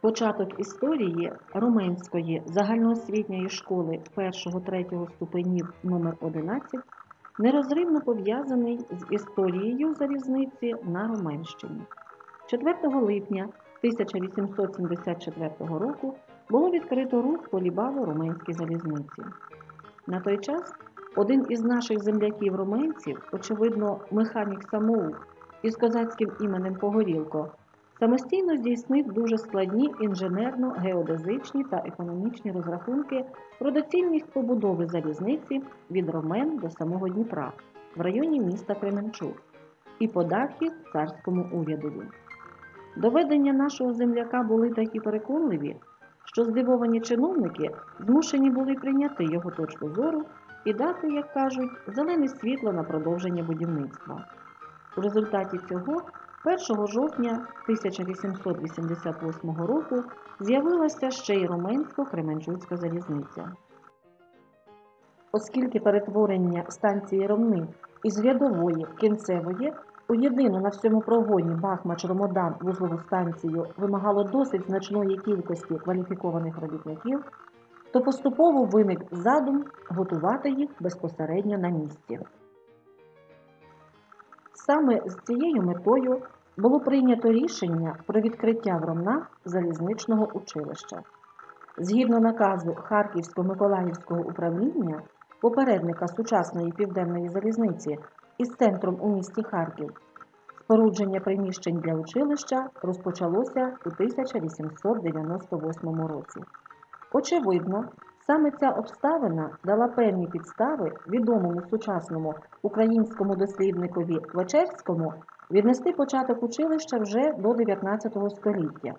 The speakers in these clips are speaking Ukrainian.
Початок історії Руменської загальноосвітньої школи 1-3 ступенів номер 11 нерозривно пов'язаний з історією залізниці на Руменщині. 4 липня 1874 року було відкрито рух по Лібаво-Руменській залізниці. На той час один із наших земляків руменців, очевидно, механік самоук із козацьким іменем Погорілко, самостійно здійснив дуже складні інженерно-геодезичні та економічні розрахунки про доцільність побудови залізниці від Ромен до самого Дніпра в районі міста Кременчук і податки царському урядові. Доведення нашого земляка були такі переконливі, що здивовані чиновники змушені були прийняти його точку зору і дати, як кажуть, зелене світло на продовження будівництва. У результаті цього 1 жовтня 1888 року з'явилася ще й Руменсько-Кременчуцька залізниця. Оскільки перетворення станції Ромни із рядової кінцевої у єдину на всьому прогоні Бахмач-Ромодан вузлову станцію вимагало досить значної кількості кваліфікованих робітників, то поступово виник задум готувати їх безпосередньо на місці. Саме з цією метою було прийнято рішення про відкриття в Ромнах залізничного училища. Згідно наказу Харківсько-Миколаївського управління, попередника сучасної південної залізниці із центром у місті Харків, спорудження приміщень для училища розпочалося у 1898 році. Очевидно, саме ця обставина дала певні підстави відомому сучасному українському дослідникові Квачевському віднести початок училища вже до 19 століття.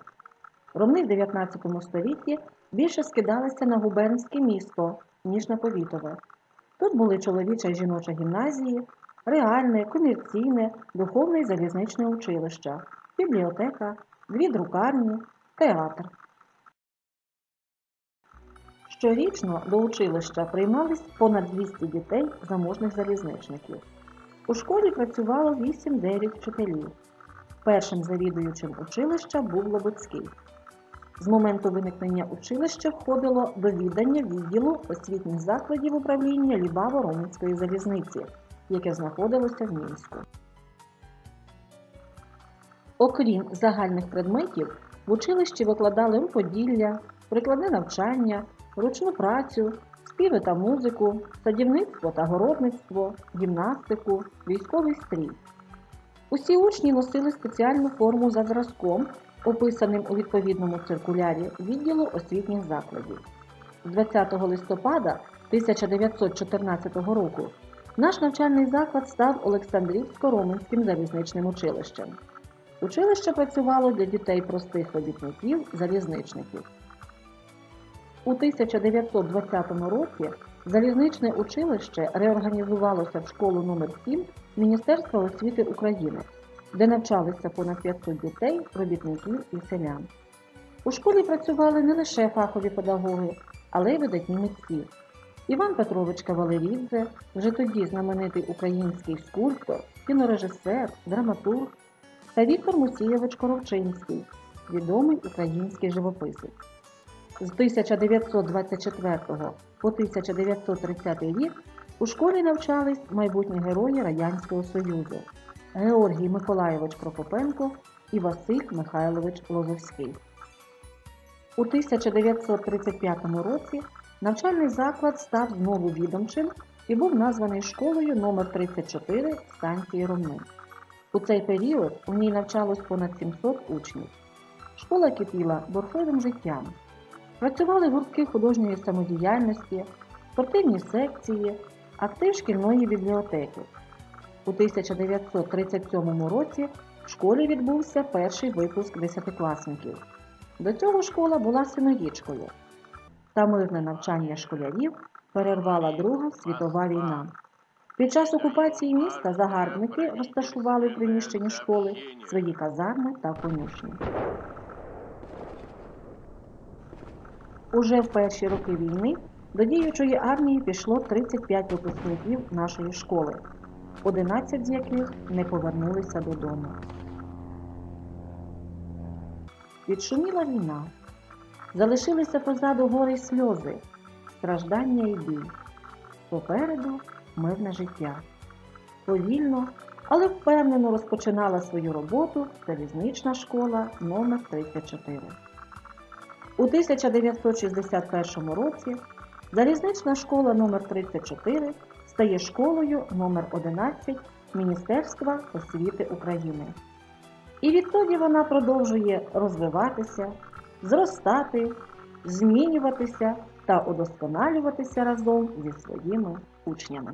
Ромни в 19 столітті більше скидалися на губернське місто, ніж на повітове. Тут були чоловіча і жіноча гімназії, реальне, комерційне, духовне і залізничне училище, бібліотека, дві друкарні, театр. Щорічно до училища приймались понад 200 дітей заможних залізничників. У школі працювало 8-9 вчителів. Першим завідуючим училища був Лобоцький. З моменту виникнення училища входило до віддання відділу освітніх закладів управління Лібаво-Романської залізниці, яке знаходилося в Мінську. Окрім загальних предметів, в училищі викладали рукоділля, прикладне навчання, ручну працю, співи та музику, садівництво та городництво, гімнастику, військовий стрій. Усі учні носили спеціальну форму за зразком, описаним у відповідному циркулярі відділу освітніх закладів. З 20 листопада 1914 року наш навчальний заклад став Олександрівсько-Роменським залізничним училищем. Училище працювало для дітей простих робітників, залізничників. У 1920 році залізничне училище реорганізувалося в школу номер 7 Міністерства освіти України, де навчалися понад 500 дітей, робітників і селян. У школі працювали не лише фахові педагоги, але й видатні митці. Іван Петрович Кавалерідзе, вже тоді знаменитий український скульптор, кінорежисер, драматург, та Віктор Мусійович Коровчинський, відомий український живописець. З 1924 по 1930 рік у школі навчались майбутні герої Радянського Союзу Георгій Миколайович Прокопенко і Василь Михайлович Лозовський. У 1935 році навчальний заклад став знову відомчим і був названий школою номер 34 станції Ромни. У цей період у ній навчалось понад 700 учнів. Школа кипіла борфовим життям. Працювали гуртки художньої самодіяльності, спортивні секції, актив шкільної бібліотеки. У 1937 році в школі відбувся перший випуск десятикласників. До цього школа була синорічкою. Та мирне навчання школярів перервала Друга світова війна. Під час окупації міста загарбники розташували в приміщенні школи свої казарми та конюшні. Уже в перші роки війни до діючої армії пішло 35 випускників нашої школи, 11 з яких не повернулися додому. відшуміла війна. Залишилися позаду гори сльози, страждання і біль. Попереду мирне життя. Повільно, але впевнено розпочинала свою роботу залізнична школа номер 34 У 1961 році залізнична школа номер 34 стає школою номер 11 Міністерства освіти України. І відтоді вона продовжує розвиватися, зростати, змінюватися та удосконалюватися разом зі своїми учнями.